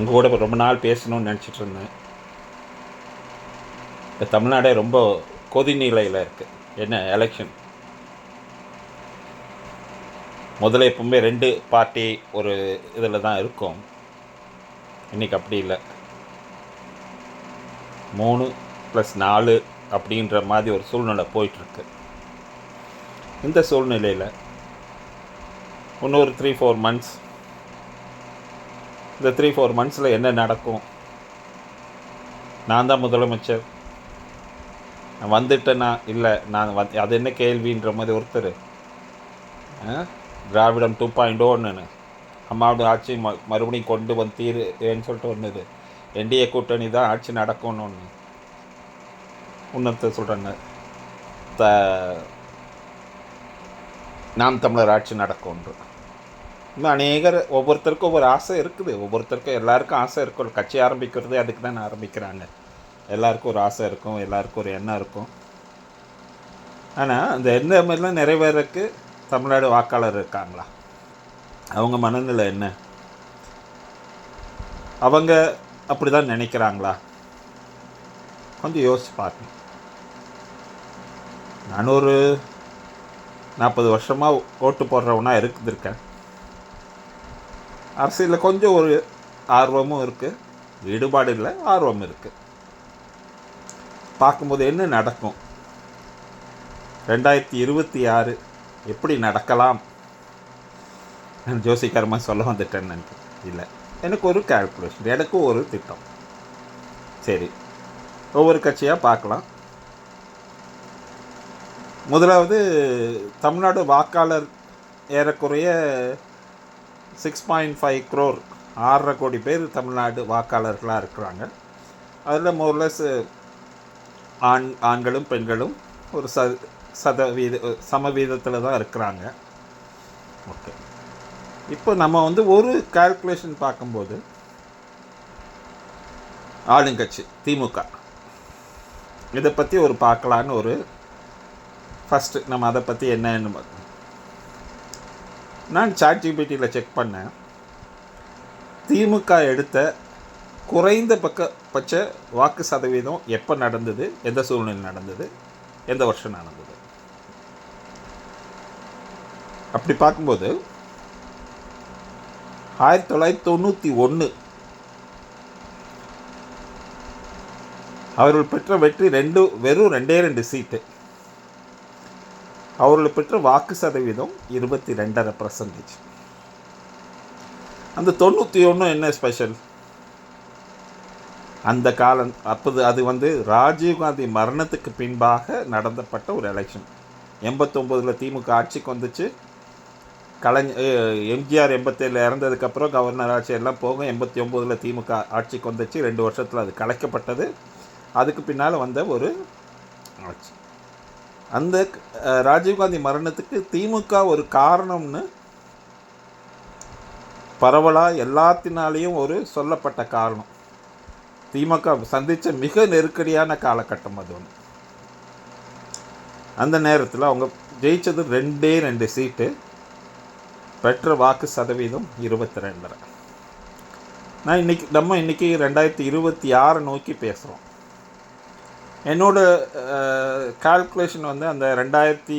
உங்கள் கூட ரொம்ப நாள் பேசணும்னு நினச்சிட்டு இருந்தேன். இந்த தமிழ்நாடே ரொம்ப கொதிநிலையில் இருக்குது என்ன எலெக்ஷன் முதல்ல எப்பவுமே ரெண்டு பார்ட்டி ஒரு இதில் தான் இருக்கும். இன்றைக்கி அப்படி இல்லை. மூணு ப்ளஸ் நாலு அப்படின்ற மாதிரி ஒரு சூழ்நிலை போயிட்டுருக்கு. இந்த சூழ்நிலையில் இன்னொரு த்ரீ ஃபோர் மந்த்ஸ் இந்த த்ரீ ஃபோர் மந்த்ஸில் என்ன நடக்கும்? நான் தான் முதலமைச்சர். நான் வந்துட்டேன்னா இல்லை நான் வந் அது என்ன கேள்வின்ற மாதிரி ஒருத்தர். ஆ? திராவிடம் டூ பாயிண்ட் ஒன்று அம்மாவோட ஆட்சி ம மறுபடியும் கொண்டு வந்து தீருன்னு சொல்லிட்டு ஒன்று இது என்டிஏ கூட்டணி தான் ஆட்சி நடக்கும்னு ஒன்று உன்னத்தை சொல்கிறாங்க த நாம் தமிழர் ஆட்சி நடக்கும்ன்று இன்னும் அநேகர் ஒவ்வொருத்தருக்கும் ஒவ்வொரு ஆசை இருக்குது. ஒவ்வொருத்தருக்கும் எல்லாருக்கும் ஆசை இருக்கும். கட்சி ஆரம்பிக்கிறதே அதுக்கு தான் ஆரம்பிக்கிறாங்க. எல்லாருக்கும் ஒரு ஆசை இருக்கும். எல்லாருக்கும் ஒரு எண்ணம் இருக்கும். ஆனால் அந்த எண்ணம் மாதிரிலாம் நிறைவேறக்கு தமிழ்நாடு வாக்காளர் இருக்காங்களா? அவங்க மனநிலை என்ன? அவங்க அப்படி தான் நினைக்கிறாங்களா? கொஞ்சம் யோசிச்சு பார்க்கணும் நான் ஒரு நாற்பது வருஷமாக ஓட்டு போடுறவனா இருந்திருக்கேன் அரசியலில் கொஞ்சம் ஒரு ஆர்வமும் இருக்குது ஈடுபாடு இல்லை ஆர்வம் இருக்குது பார்க்கும்போது என்ன நடக்கும்? ரெண்டாயிரத்தி இருபத்தி ஆறு எப்படி நடக்கலாம்? ஜோசிக்காரமாக சொல்ல வந்துட்டேன்னு நினைக்கிறேன். இல்லை. எனக்கு ஒரு கால்குலேஷன் எனக்கும் ஒரு திட்டம். சரி. ஒவ்வொரு கட்சியாக பார்க்கலாம். முதலாவது தமிழ்நாடு வாக்காளர் ஏறக்குறைய சிக்ஸ் பாயிண்ட் ஃபைவ் க்ரோர் ஆறரை கோடி பேர் தமிழ்நாடு வாக்காளர்களாக இருக்கிறாங்க. அதில் மோர்லெஸ் ஆண் ஆண்களும் பெண்களும் ஒரு ச சதவீத சமவீதத்தில் தான் இருக்கிறாங்க. ஓகே இப்போ நம்ம வந்து ஒரு கால்குலேஷன் பார்க்கும்போது ஆளுங்கட்சி திமுக. இதை பற்றி ஒரு பார்க்கலான்னு ஒரு ஃபஸ்ட்டு நம்ம அதை பற்றி என்னன்னு நான் சாட் ஜிபிடியில் செக் பண்ணேன். திமுக எடுத்த குறைந்த பக்க பட்ச வாக்கு சதவீதம் எப்போ நடந்தது? எந்த சூழ்நிலை நடந்தது? எந்த வருஷம் நடந்தது? அப்படி பார்க்கும்போது ஆயிரத்தி தொள்ளாயிரத்தி தொண்ணூற்றி ஒன்று அவர்கள் பெற்ற வெற்றி ரெண்டு வெறும் ரெண்டே ரெண்டு சீட்டு அவர்கள் பெற்ற வாக்கு சதவீதம் இருபத்தி ரெண்டரை பர்சன்டேஜ் அந்த தொண்ணூற்றி ஒன்று என்ன ஸ்பெஷல் அந்த காலம் அப்போது அது வந்து ராஜீவ்காந்தி மரணத்துக்கு பின்பாக நடந்தப்பட்ட ஒரு எலெக்ஷன் எண்பத்தொம்போதில் திமுக ஆட்சிக்கு வந்துச்சு. கலைஞ எம்ஜிஆர் எண்பத்தேழில் இறந்ததுக்கப்புறம் கவர்னர் ஆட்சி எல்லாம் போகும் எண்பத்தி ஒம்போதில் திமுக ஆட்சிக்கு வந்துச்சு. ரெண்டு வருஷத்தில் அது கலைக்கப்பட்டது. அதுக்கு பின்னால் வந்த ஒரு ஆட்சி. அந்த ராஜீவ்காந்தி மரணத்துக்கு திமுக ஒரு காரணம்னு பரவலாக எல்லாத்தினாலேயும் ஒரு சொல்லப்பட்ட காரணம். திமுக சந்தித்த மிக நெருக்கடியான காலகட்டம் அது ஒன்று அந்த நேரத்தில் அவங்க ஜெயிச்சது ரெண்டே ரெண்டு சீட்டு. பெற்ற வாக்கு சதவீதம் இருபத்தி ரெண்டரை. நான் இன்னைக்கு நம்ம இன்னைக்கு ரெண்டாயிரத்தி இருபத்தி ஆறை நோக்கி பேசுகிறோம் என்னோட கால்குலேஷன் வந்து அந்த ரெண்டாயிரத்தி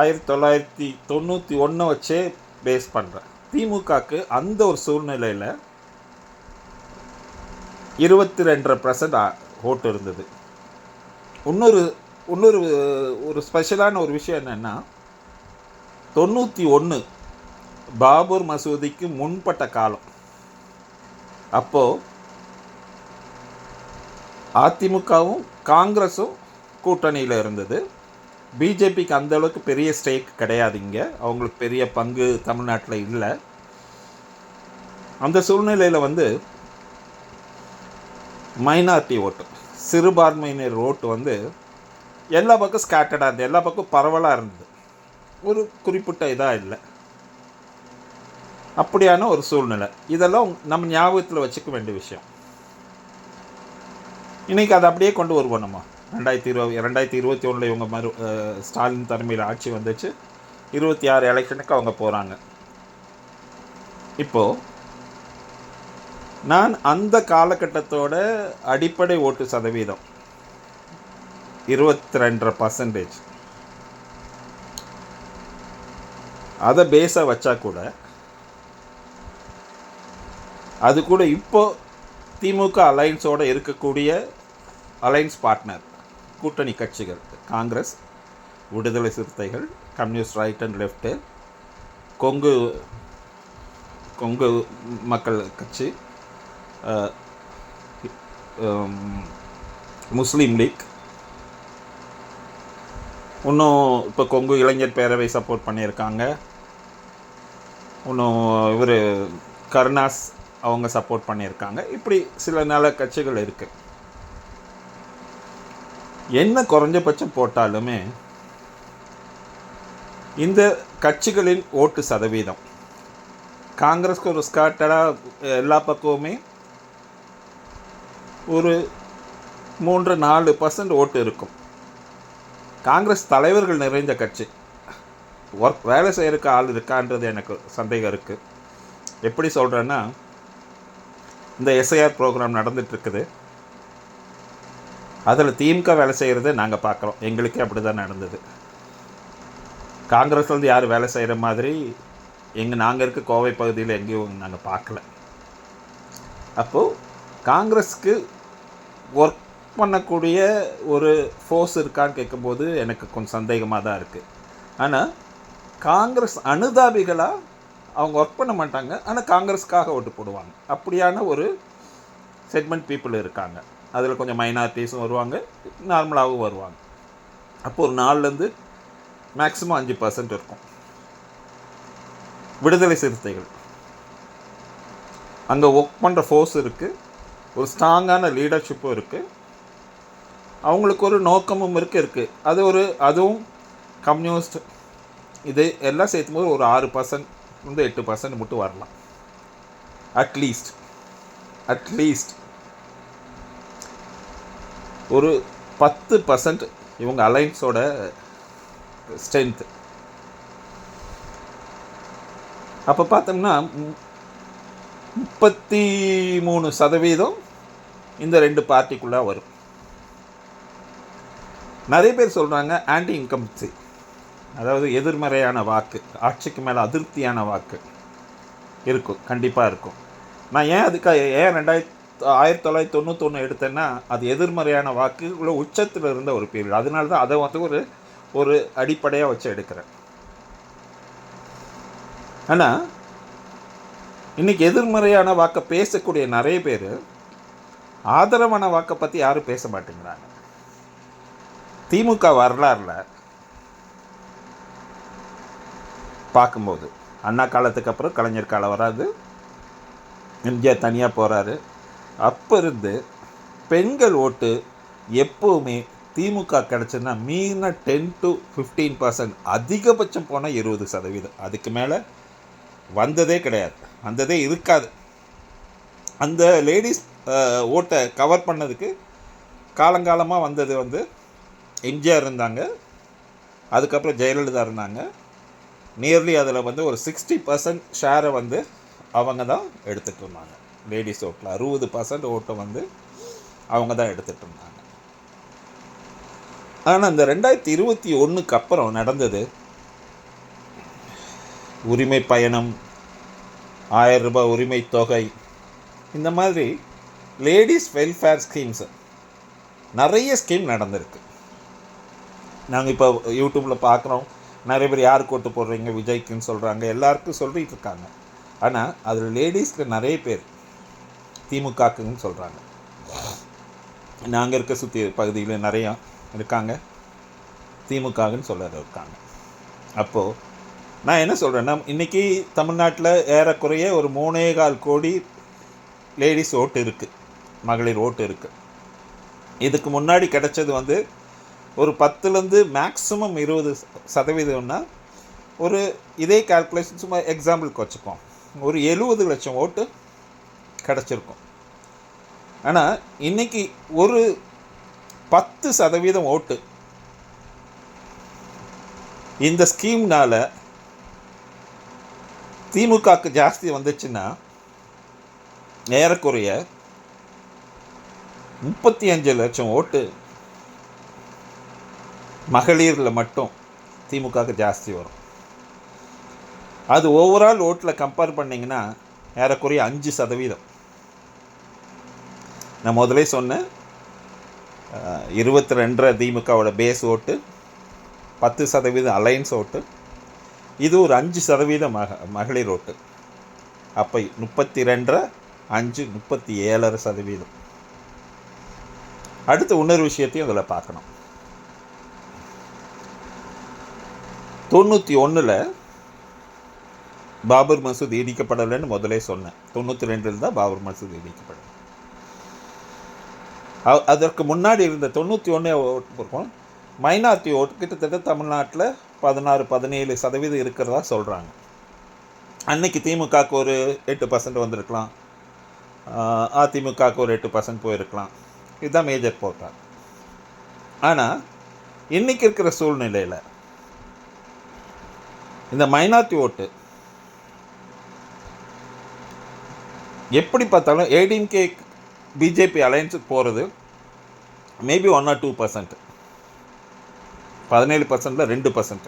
ஆயிரத்தி தொள்ளாயிரத்தி தொண்ணூற்றி ஒன்றை வச்சே பேஸ் பண்ணுறேன் திமுகக்கு அந்த ஒரு சூழ்நிலையில் இருபத்தி ரெண்டரை பர்சன்ட் ஓட்டு இருந்தது. இன்னொரு இன்னொரு ஒரு ஸ்பெஷலான ஒரு விஷயம் என்னென்னா தொண்ணூற்றி ஒன்று பாபூர் மசூதிக்கு முன்பட்ட காலம். அப்போது அதிமுகவும் காங்கிரஸும் கூட்டணியில் இருந்தது. பிஜேபிக்கு அந்த அளவுக்கு பெரிய ஸ்டேக் கிடையாது இங்கே. அவங்களுக்கு பெரிய பங்கு தமிழ்நாட்டில் இல்லை. அந்த சூழ்நிலையில் வந்து மைனாரிட்டி ஓட்டு சிறுபான்மையினர் ஓட்டு வந்து எல்லா பக்கம் ஸ்கேட்டடாக இருந்தது. எல்லா பக்கம் பரவலாக இருந்தது. ஒரு குறிப்பிட்ட இதாக இல்லை. அப்படியான ஒரு சூழ்நிலை. இதெல்லாம் நம்ம ஞாபகத்தில் வச்சுக்க வேண்டிய விஷயம். இன்றைக்கி அதை அப்படியே கொண்டு வருவோம் நம்ம. ரெண்டாயிரத்தி இருபது ரெண்டாயிரத்தி இருபத்தி ஒன்றில் இவங்க மறு ஸ்டாலின் தலைமையில் ஆட்சி வந்துச்சு. இருபத்தி ஆறு எலெக்ஷனுக்கு அவங்க போகிறாங்க இப்போது நான் அந்த காலகட்டத்தோட அடிப்படை ஓட்டு சதவீதம் இருபத்தி ரெண்டரை பர்சன்டேஜ் அதை பேஸாக வச்சா கூட அது கூட இப்போ திமுக அலைன்ஸோடு இருக்கக்கூடிய அலைன்ஸ் பார்ட்னர் கூட்டணி கட்சிகள் Congress Viduthalai Chiruthaigal communist right and left Kongu Kongu மக்கள் கட்சி முஸ்லீம் லீக். இன்னும் இப்போ கொங்கு இளைஞர் பேரவை சப்போர்ட் பண்ணியிருக்காங்க. இன்னும் இவர் கருணாஸ் அவங்க சப்போர்ட் பண்ணியிருக்காங்க. இப்படி சில நல்ல கட்சிகள் இருக்கு. என்ன குறைஞ்சபட்சம் போட்டாலுமே இந்த கட்சிகளின் ஓட்டு சதவீதம். காங்கிரஸ்க்கு ஒரு ஸ்காட்டடாக எல்லா பக்கமுமே ஒரு மூன்று நாலு பர்சன்ட் ஓட்டு இருக்கும். காங்கிரஸ் தலைவர்கள் நிறைந்த கட்சி. ஒர்க் வேலை செய்கிறதுக்கு ஆள் இருக்கான்றது எனக்கு சந்தேகம் இருக்குது எப்படி சொல்கிறேன்னா இந்த எஸ்ஐஆர் ப்ரோக்ராம் நடந்துட்டுருக்குது. அதில் திமுக வேலை செய்கிறத நாங்கள் பார்க்குறோம் எங்களுக்கே அப்படி தான் நடந்தது காங்கிரஸ்லேருந்து யார் வேலை செய்கிற மாதிரி எங்கள் நாங்கள் இருக்க கோவை பகுதியில் எங்கேயும் நாங்கள் பார்க்கல அப்போது காங்கிரஸ்க்கு ஒர்க் பண்ணக்கூடிய ஒரு ஃபோர்ஸ் இருக்கான்னு கேட்கும்போது எனக்கு கொஞ்சம் சந்தேகமாக தான் இருக்குது ஆனால் காங்கிரஸ் அனுதாபிகளாக அவங்க ஒர்க் பண்ண மாட்டாங்க. ஆனால் காங்கிரஸ்க்காக ஓட்டு போடுவாங்க. அப்படியான ஒரு செக்மெண்ட் பீப்புள் இருக்காங்க. அதில் கொஞ்சம் மைனாரிட்டிஸும் வருவாங்க. நார்மலாகவும் வருவாங்க. அப்போ ஒரு நாலுலேருந்து மேக்ஸிமம் அஞ்சு பர்சன்ட் இருக்கும். விடுதலை சிறுத்தைகள். அங்கே ஒர்க் பண்ணுற ஃபோர்ஸ் இருக்குது ஒரு ஸ்ட்ராங்கான லீடர்ஷிப்பும் இருக்குது அவங்களுக்கு ஒரு நோக்கமும் இருக்குது இருக்குது அது ஒரு அதுவும் கம்யூனிஸ்ட் இது எல்லாம் சேர்த்தும் போது ஒரு ஆறு பர்சன்ட் வந்து எட்டு பர்சன்ட் மட்டும் வரலாம். அட்லீஸ்ட் அட்லீஸ்ட் ஒரு பத்து பர்சன்ட் இவங்க அலைன்ஸோட ஸ்ட்ரென்த் அப்போ பார்த்தோம்னா முப்பத்தி மூணு சதவீதம் இந்த ரெண்டு பார்ட்டிக்குள்ளே வரும். நிறைய பேர் சொல்கிறாங்க ஆன்டி இன்கம்சி அதாவது எதிர்மறையான வாக்கு ஆட்சிக்கு மேலே அதிருப்தியான வாக்கு இருக்கும் கண்டிப்பாக இருக்கும். நான் ஏன் அதுக்காக ஏன் ரெண்டாயிரத்தி ஆயிரத்தி தொள்ளாயிரத்தி தொண்ணூத்தொன்று எடுத்தேன்னா அது எதிர்மறையான வாக்கு உள்ள உச்சத்தில் இருந்த ஒரு பீரியட் அதனால தான் அதை வந்து ஒரு ஒரு அடிப்படையாக வச்சு எடுக்கிறேன். ஆனால் இன்றைக்கி எதிர்மறையான வாக்கை பேசக்கூடிய நிறைய பேர் ஆதரவான வாக்கை பற்றி யாரும் பேச மாட்டேங்கிறாங்க. திமுக வரலாறில் பார்க்கும்போது. அண்ணா காலத்துக்கு அப்புறம் கலைஞர் காலம் வராது. எம்ஜிஆர் தனியாக போகிறாரு அப்போ இருந்து பெண்கள் ஓட்டு எப்போவுமே திமுக கிடச்சுன்னா மீன டென் டு ஃபிஃப்டீன் பர்சன்ட் அதிகபட்சம் போனால் இருபது சதவீதம். அதுக்கு மேலே வந்ததே கிடையாது. வந்ததே இருக்காது. அந்த லேடிஸ் ஓட்டை கவர் பண்ணதுக்கு காலங்காலமாக வந்தது வந்து எம்ஜிஆர் இருந்தாங்க. அதுக்கப்புறம் ஜெயலலிதா இருந்தாங்க. நியர்லி அதில் வந்து ஒரு சிக்ஸ்டி பர்சன்ட் ஷேரை வந்து அவங்க தான் எடுத்துகிட்டு இருந்தாங்க. லேடிஸ் ஓட்டில் அறுபது பர்சன்ட் ஓட்டை வந்து அவங்க தான் எடுத்துகிட்டு இருந்தாங்க. ஆனால் இந்த ரெண்டாயிரத்தி இருபத்தி ஒன்றுக்கு அப்புறம் நடந்தது உரிமை பயணம் ஆயிரம் ரூபாய் உரிமை தொகை இந்த மாதிரி லேடிஸ் வெல்ஃபேர் ஸ்கீம்ஸ் நிறைய ஸ்கீம் நடந்திருக்கு. நாங்கள் இப்போ யூடியூப்பில் பார்க்குறோம். நிறைய பேர் யாருக்கு ஓட்டு போடுறீங்க? விஜய்க்குன்னு சொல்கிறாங்க எல்லாருக்கும் சொல்லிட்டு இருக்காங்க. ஆனால் அதில் லேடிஸில் நிறைய பேர் திமுகக்குன்னு சொல்கிறாங்க நாங்கள் இருக்க சுற்றி பகுதியில் நிறையா இருக்காங்க. திமுகன்னு சொல்ல இருக்காங்க. அப்போது நான் என்ன சொல்கிறேன்னா இன்றைக்கி தமிழ்நாட்டில் ஏறக்குறைய ஒரு மூணே கால் கோடி லேடிஸ் ஓட்டு இருக்குது மகளிர் ஓட்டு இருக்குது இதுக்கு முன்னாடி கிடச்சது வந்து ஒரு பத்துலேருந்து மேக்ஸிமம் இருபது சதவீதம்னா ஒரு இதே கால்குலேஷன் சும்மா எக்ஸாம்பிளுக்கு வச்சுப்போம். ஒரு எழுபது லட்சம் ஓட்டு கிடச்சிருக்கும். ஆனால் இன்னைக்கு ஒரு பத்து சதவீதம் ஓட்டு இந்த ஸ்கீம்னால் திமுகக்கு ஜாஸ்தி வந்துச்சுன்னா ஏறக்குறைய முப்பத்தி அஞ்சு லட்சம் ஓட்டு மகளிரில் மட்டும் திமுகவுக்கு ஜாஸ்தி வரும். அது ஓவரால் ஓட்டில் கம்பேர் பண்ணிங்கன்னா ஏறக்குறைய அஞ்சு சதவீதம். நான் முதலே சொன்னேன் இருபத்தி ரெண்டரை திமுகவோட பேஸ் ஓட்டு பத்து சதவீதம் அலைன்ஸ் ஓட்டு. இது ஒரு அஞ்சு சதவீதம் மக மகளிர் ஓட்டு. அப்போ முப்பத்தி ரெண்டரை அஞ்சு முப்பத்தி ஏழரை சதவீதம். அடுத்த இன்னொரு விஷயத்தையும் அதில் பார்க்கணும். தொண்ணூற்றி ஒன்றில் பாபர் மசூத் இடிக்கப்படலைன்னு முதலே சொன்னேன். தொண்ணூற்றி ரெண்டில் தான் பாபர் மசூத் இடிக்கப்படலை. அதற்கு முன்னாடி இருந்த தொண்ணூற்றி ஒன்று ஓட்டு இருக்கும் மைனாரிட்டி ஓட்டு கிட்டத்தட்ட தமிழ்நாட்டில் பதினாறு பதினேழு சதவீதம் இருக்கிறதா சொல்கிறாங்க அன்னைக்கு திமுகவுக்கு ஒரு எட்டு பர்சன்ட் வந்திருக்கலாம். அதிமுகக்கு அதிமுகவுக்கு ஒரு எட்டு பர்சன்ட் போயிருக்கலாம். இதுதான் மேஜர் போட்டார் ஆனால் இன்றைக்கி இருக்கிற சூழ்நிலையில் இந்த மைனாரிட்டி ஓட்டு எப்படி பார்த்தாலும் ஏடிஎம்கே பிஜேபி அலையன்ஸுக்கு போகிறது maybe one or two percent பதினேழு பர்சன்டில் ரெண்டு பர்சன்ட்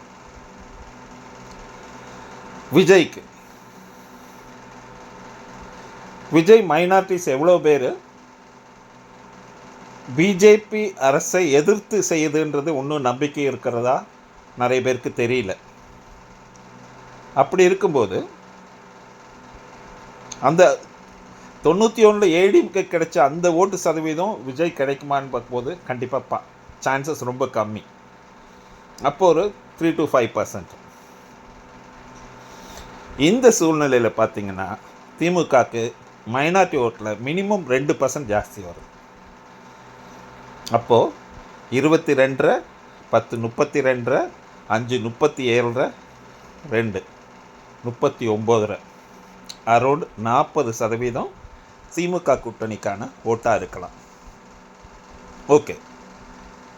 விஜய்க்கு. விஜய் மைனாரிட்டிஸ் எவ்வளோ பேர்? பிஜேபி அரசை எதிர்த்து செய்யுதுன்றது இன்னும் நம்பிக்கை இருக்கிறதா? நிறைய பேருக்கு தெரியல. அப்படி இருக்கும்போது அந்த தொண்ணூற்றி ஒன்றில் ஏடிஎம்கே கிடைச்ச அந்த ஓட்டு சதவீதம் விஜய் கிடைக்குமான்னு பார்க்கும்போது கண்டிப்பாக பா சான்சஸ் ரொம்ப கம்மி. அப்போ ஒரு த்ரீ டு ஃபைவ் பர்சன்ட் இந்த சூழ்நிலையில் பார்த்தீங்கன்னா திமுகக்கு மைனாரிட்டி ஓட்டில் மினிமம் ரெண்டு பர்சன்ட் ஜாஸ்தி வரும். அப்போது இருபத்தி ரெண்டரை பத்து முப்பத்தி ரெண்டரை அஞ்சு முப்பத்தி ஏழரை ரெண்டு. முப்பத்தி ஒம்போதரை. அரௌண்ட் நாற்பது சதவீதம் திமுக கூட்டணிக்கான ஓட்டாக இருக்கலாம். ஓகே.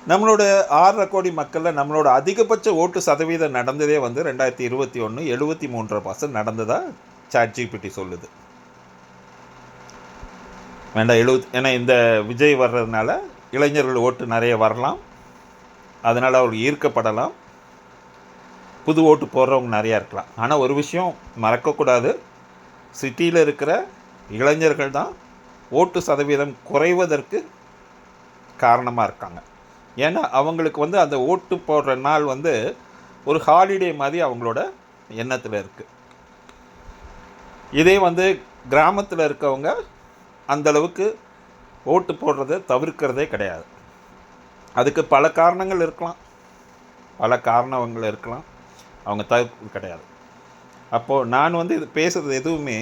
நம்மளோட ஆறரை கோடி மக்களில் நம்மளோட அதிகபட்ச ஓட்டு சதவீதம் நடந்ததே வந்து ரெண்டாயிரத்தி இருபத்தி ஒன்று எழுபத்தி மூன்றரை பர்சன்ட் நடந்ததாக சாட் ஜிபிடி சொல்லுது. வேண்டாம் எழுபத் ஏன்னா இந்த விஜய் வர்றதுனால இளைஞர்கள் ஓட்டு நிறைய வரலாம். அதனால் அவர் ஈர்க்கப்படலாம். புது ஓட்டு போடுறவங்க நிறையா இருக்கலாம். ஆனால் ஒரு விஷயம் மறக்கக்கூடாது. சிட்டியில் இருக்கிற இளைஞர்கள் தான் ஓட்டு சதவீதம் குறைவதற்கு காரணமாக இருக்காங்க. ஏன்னா அவங்களுக்கு வந்து அந்த ஓட்டு போடுற நாள் வந்து ஒரு ஹாலிடே மாதிரி அவங்களோட எண்ணத்தில் இருக்குது இதே வந்து கிராமத்தில் இருக்கவங்க அந்தளவுக்கு ஓட்டு போடுறத தவிர்க்கிறதே கிடையாது. அதுக்கு பல காரணங்கள் இருக்கலாம். பல காரணங்கள் இருக்கலாம். அவங்க தவிர்ப்பு கிடையாது. அப்போது நான் வந்து இது பேசுகிறது எதுவுமே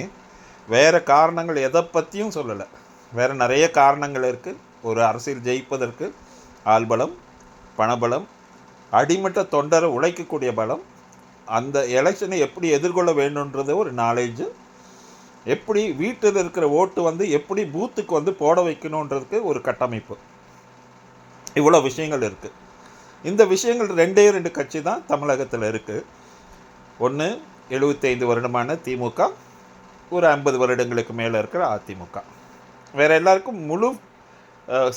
வேறு காரணங்கள் எதை பற்றியும் சொல்லலை. வேறு நிறைய காரணங்கள் இருக்குது ஒரு அரசியல் ஜெயிப்பதற்கு ஆள்பலம் பணபலம் அடிமட்ட தொண்டரை உழைக்கக்கூடிய பலம் அந்த எலெக்ஷனை எப்படி எதிர்கொள்ள வேணுன்றது ஒரு நாலேஜு எப்படி வீட்டில் இருக்கிற ஓட்டு வந்து எப்படி பூத்துக்கு வந்து போட வைக்கணுன்றதுக்கு ஒரு கட்டமைப்பு. இவ்வளோ விஷயங்கள் இருக்குது இந்த விஷயங்கள் ரெண்டே ரெண்டு கட்சி தான் தமிழகத்தில் இருக்குது ஒன்று எழுபத்தைந்து வருடமான திமுக ஒரு ஐம்பது வருடங்களுக்கு மேலே இருக்கிற அதிமுக. வேறு எல்லாருக்கும் முழு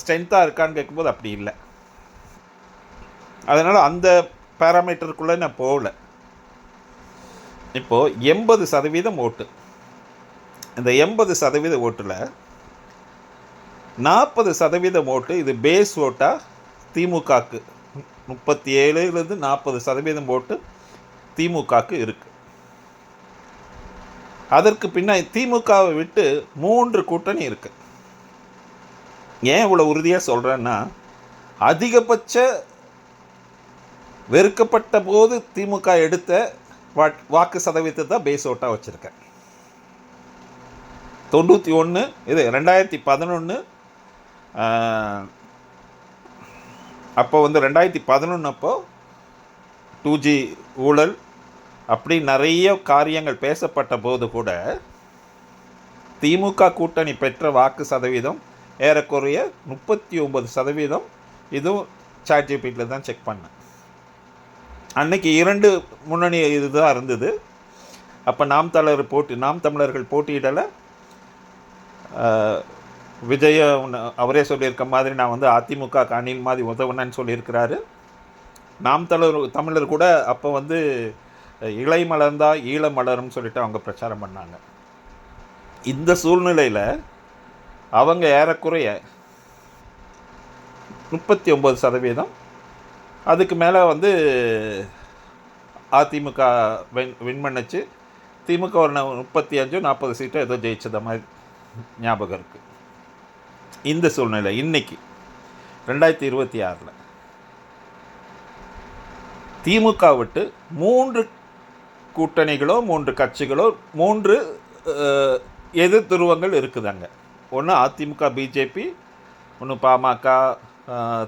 ஸ்ட்ரென்த்தாக இருக்கான்னு கேட்கும்போது அப்படி இல்லை. அதனால் அந்த பேராமீட்டருக்குள்ளே நான் போகல. இப்போது எண்பது சதவீதம் ஓட்டு. இந்த எண்பது சதவீத ஓட்டில் நாற்பது சதவீதம் ஓட்டு இது பேஸ் ஓட்டாக திமுகக்கு. முப்பத்தி ஏழுலேருந்து நாற்பது சதவீதம் ஓட்டு திமுகக்கு இருக்குது அதற்கு பின்னாடி திமுகவை விட்டு மூன்று கூட்டணி இருக்குது ஏன் இவ்வளோ உறுதியாக சொல்கிறேன்னா அதிகபட்ச வெறுக்கப்பட்ட போது திமுக எடுத்த வா- வாக்கு சதவீதத்தை தான் பேஸ் ஓட்டாக வச்சுருக்கேன். தொண்ணூற்றி ஒன்று இது ரெண்டாயிரத்தி பதினொன்று அப்போ வந்து ரெண்டாயிரத்தி பதினொன்று அப்போ டூ ஜி ஊழல் அப்படி நிறைய காரியங்கள் பேசப்பட்ட போது கூட திமுக கூட்டணி பெற்ற வாக்கு சதவீதம் ஏறக்குறைய முப்பத்தி ஒம்பது சதவீதம். இதுவும் சாட்ஜிபிட்டியில் தான் செக் பண்ணேன். அன்னைக்கு இரண்டு முன்னணி இதுதான் இருந்தது. அப்போ நாம் தலைவர் போட்டி நாம் தமிழர்கள் போட்டியிடலை. விஜய அவரே சொல்லியிருக்க மாதிரி நான் வந்து அதிமுக அணில் மாதிரி உதவுனேன்னு சொல்லியிருக்கிறாரு. நாம் தலைவர் தமிழர் கூட அப்போ வந்து இலை மலர்ந்தா ஈழ மலரும்னு சொல்லிட்டு அவங்க பிரச்சாரம் பண்ணாங்க. இந்த சூழ்நிலையில் அவங்க ஏறக்குறைய முப்பத்தி ஒம்பது சதவீதம் அதுக்கு மேலே வந்து அதிமுக வின் வின் பண்ணிச்சு. திமுக ஒரு முப்பத்தி அஞ்சு நாற்பது சீட்டோ ஏதோ ஜெயிச்சத மாதிரி ஞாபகம் இருக்குது இந்த சூழ்நிலை இன்னைக்கு ரெண்டாயிரத்தி இருபத்தி ஆறில் திமுக விட்டு மூன்று கூட்டணிகளோ மூன்று கட்சிகளோ மூன்று எதிர் துருவங்கள் இருக்குதாங்க. ஒன்று அதிமுக பிஜேபி ஒன்று பாமக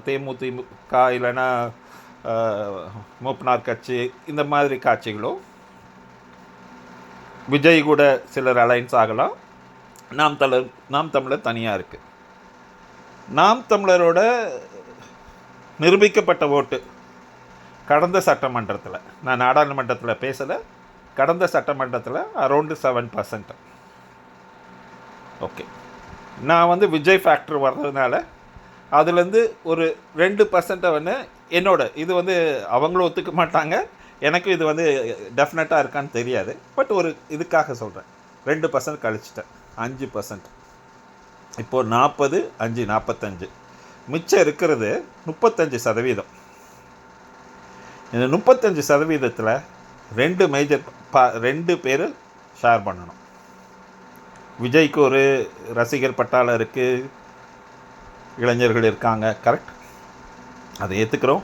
தேமுதிமுக இல்லைன்னா மூப்பனார் கட்சி இந்த மாதிரி காட்சிகளோ விஜய் கூட சிலர் அலைன்ஸ் ஆகலாம். நாம் தலர் நாம் தமிழர் தனியாக இருக்குது நாம் தமிழரோட நிரூபிக்கப்பட்ட ஓட்டு கடந்த சட்டமன்றத்தில் நான் நாடாளுமன்றத்தில் பேசலை கடந்த சட்டமன்றத்தில் அரௌண்டு செவன் பர்சன்ட் ஓகே நான் வந்து விஜய் ஃபேக்டர் வர்றதுனால அதுலேருந்து ஒரு ரெண்டு பர்சன்ட்டை வந்து என்னோட இது வந்து அவங்களும் ஒத்துக்க மாட்டாங்க. எனக்கும் இது வந்து டெஃபினட்டாக இருக்கான்னு தெரியாது. பட் ஒரு இதுக்காக சொல்கிறேன் ரெண்டு பர்சன்ட் கழிச்சிட்டேன். அஞ்சு பர்சன்ட் இப்போது நாற்பது அஞ்சு நாற்பத்தஞ்சு மிச்சம் இருக்கிறது முப்பத்தஞ்சு சதவீதம். இந்த முப்பத்தஞ்சு சதவீதத்தில் ரெண்டு மேஜர் பா ரெண்டு பேர் ஷேர் பண்ணணும். விஜய்க்கு ஒரு ரசிகர் பட்டாளம் இருக்குது இளைஞர்கள் இருக்காங்க. கரெக்ட் அதை ஏற்றுக்கிறோம்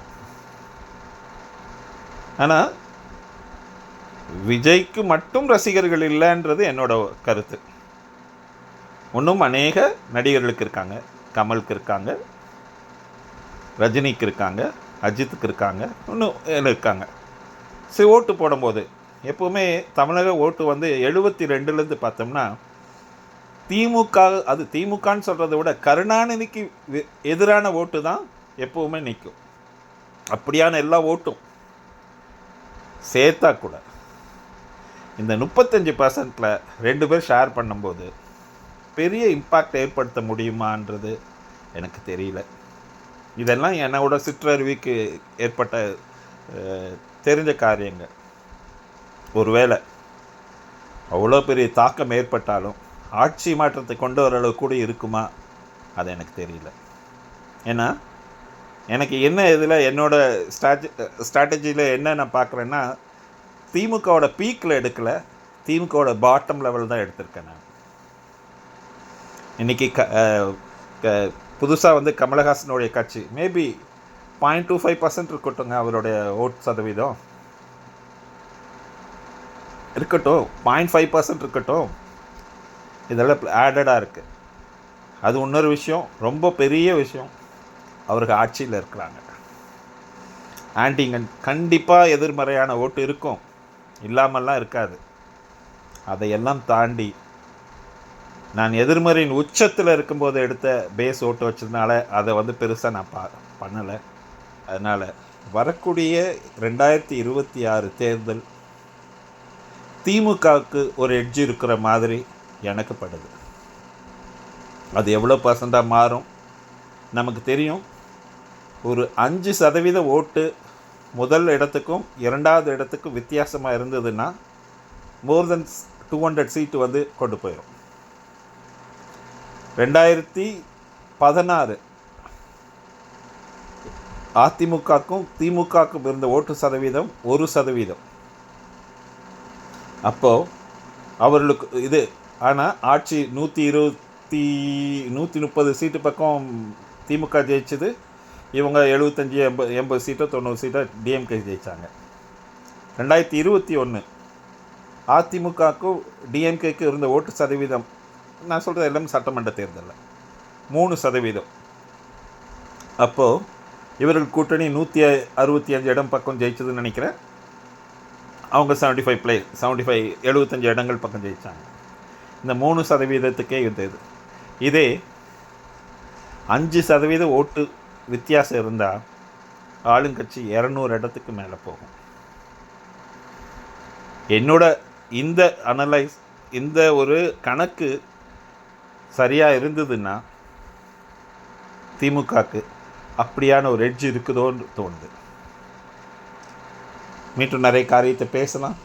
ஆனால் விஜய்க்கு மட்டும் ரசிகர்கள் இல்லைன்றது என்னோட கருத்து. இன்னும் அநேக நடிகர்களுக்கு இருக்காங்க. கமலுக்கு இருக்காங்க. ரஜினிக்கு இருக்காங்க. அஜித்துக்கு இருக்காங்க. இன்னும் இருக்காங்க. சரி ஓட்டு போடும்போது எப்போவுமே தமிழக ஓட்டு வந்து எழுபத்தி ரெண்டுலேருந்து பார்த்தோம்னா திமுக அது திமுகன்னு சொல்கிறத விட கருணாநிதிக்கு எதிரான ஓட்டு தான் எப்போவுமே நிற்கும். அப்படியான எல்லா ஓட்டும் சேர்த்தா கூட. இந்த முப்பத்தஞ்சு பர்சன்டில் ரெண்டு பேர் ஷேர் பண்ணும்போது பெரிய இம்பாக்ட் ஏற்படுத்த முடியுமான்றது எனக்கு தெரியல. இதெல்லாம் என்னோட சிற்றறிவுக்கு ஏற்பட்ட தெரிஞ்ச காரியங்கள் ஒருவேளை அவ்வளோ பெரிய தாக்கம் ஏற்பட்டாலும் ஆட்சி மாற்றத்தை கொண்டு வர அளவு கூட இருக்குமா? அது எனக்கு தெரியல. ஏன்னா எனக்கு என்ன இதில் என்னோடய ஸ்ட்ராட்டஜி ஸ்ட்ராட்டஜியில் என்ன நான் பார்க்குறேன்னா திமுகவோட பீக்கில் எடுக்கலை திமுகவோட பாட்டம் லெவல் தான் எடுத்திருக்கேன் நான். இன்றைக்கி க புதுசாக வந்து கமலஹாசனுடைய கட்சி. Maybe point two five percent இருக்கட்டுங்க அவருடைய ஓட் சதவீதம். இருக்கட்டும் பாயிண்ட் ஃபைவ் பர்சன்ட் இருக்கட்டும். இதெல்லாம் ஆடடாக இருக்குது அது இன்னொரு விஷயம் ரொம்ப பெரிய விஷயம். அவருக்கு ஆட்சியில் இருக்கிறாங்க. ஆன்டிங்க கண்டிப்பாக எதிர்மறையான ஓட்டு இருக்கும். இல்லாமல்லாம் இருக்காது. அதையெல்லாம் தாண்டி நான் எதிர்மறையின் உச்சத்தில் இருக்கும்போது எடுத்த பேஸ் ஓட்டு வச்சதுனால அதை வந்து பெருசாக நான் பா பண்ணலை. அதனால் வரக்கூடிய ரெண்டாயிரத்தி இருபத்தி ஆறு தேர்தல் திமுகவுக்கு ஒரு எட்ஜ் இருக்கிற மாதிரி எனக்கு படுது. அது எவ்வளோ பர்சண்ட்டாக மாறும்? நமக்கு தெரியும். ஒரு அஞ்சு சதவீத ஓட்டு முதல் இடத்துக்கும் இரண்டாவது இடத்துக்கும் வித்தியாசமாக இருந்ததுன்னா மோர் தென் டூ ஹண்ட்ரட் சீட்டு வந்து கொண்டு போயிடும் ரெண்டாயிரத்தி பதினாறு. அதிமுகக்கும் திமுகக்கும் இருந்த ஓட்டு சதவீதம் ஒரு சதவீதம். அப்போது அவர்களுக்கு இது ஆனால் ஆட்சி நூற்றி இருபத்தி நூற்றி முப்பது சீட்டு பக்கம் திமுக ஜெயிச்சது. இவங்க எழுபத்தஞ்சி எண்பது எண்பது சீட்டோ தொண்ணூறு சீட்டோ டிஎம்கே ஜெயித்தாங்க ரெண்டாயிரத்தி இருபத்தி ஒன்று அதிமுகக்கும் டிஎம்கேக்கு இருந்த ஓட்டு சதவீதம் நான் சொல்கிறது எல்லாமே சட்டமன்ற தேர்தலில். மூணு சதவீதம். அப்போது இவர்கள் கூட்டணி நூற்றி அறுபத்தி அஞ்சு இடம் பக்கம் ஜெயிச்சதுன்னு நினைக்கிறேன். அவங்க செவன்ட்டி ஃபைவ் பிளே செவன்ட்டி ஃபைவ் எழுபத்தஞ்சு இடங்கள் பக்கம் ஜெயித்தாங்க இந்த மூணு சதவீதத்துக்கே இது இது. இதே அஞ்சு சதவீத ஓட்டு வித்தியாசம் இருந்தால் ஆளுங்கட்சி இரநூறு இடத்துக்கு மேலே போகும். என்னோட இந்த அனலைஸ் இந்த ஒரு கணக்கு சரியாக இருந்ததுன்னா திமுகக்கு அப்படியான ஒரு எட்ஜ் இருக்குதோன்னு தோணுது. மீண்டும் நிறைய காரியத்தை பேசலாம்.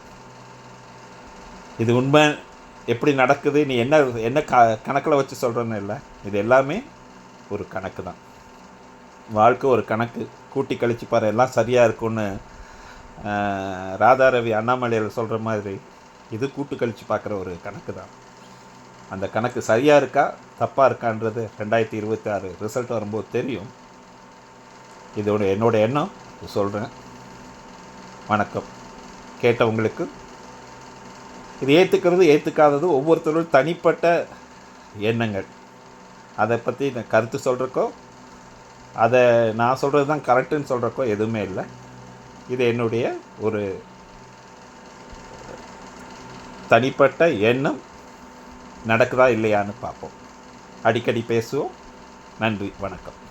இது உண்மை. எப்படி நடக்குது? நீ என்ன என்ன க கணக்கில் வச்சு சொல்கிறேன்னு இல்லை. இது எல்லாமே ஒரு கணக்கு தான். வாழ்க்கை ஒரு கணக்கு. கூட்டி கழிச்சு பாரு எல்லாம் சரியாக இருக்கும்னு ராதாரவி அண்ணாமலையில் சொல்கிற மாதிரி இது கூட்டு கழிச்சு பார்க்குற ஒரு கணக்கு தான். அந்த கணக்கு சரியாக இருக்கா தப்பாக இருக்கான்றது ரெண்டாயிரத்தி இருபத்தி ஆறு ரிசல்ட் வரும்போது தெரியும். இதோட என்னோட எண்ணம். சொல்கிறேன் வணக்கம். கேட்டவங்களுக்கு இது ஏற்றுக்கிறது ஏற்றுக்காதது ஒவ்வொருத்தரும் தனிப்பட்ட எண்ணங்கள். அதை பற்றி நான் கருத்து சொல்கிறக்கோ அதை நான் சொல்கிறது தான் கரெக்டுன்னு சொல்கிறக்கோ எதுவுமே இல்லை. இது என்னுடைய ஒரு தனிப்பட்ட எண்ணம். நடக்குதா இல்லையான்னு பார்ப்போம். அடிக்கடி பேசுவோம். நன்றி வணக்கம்.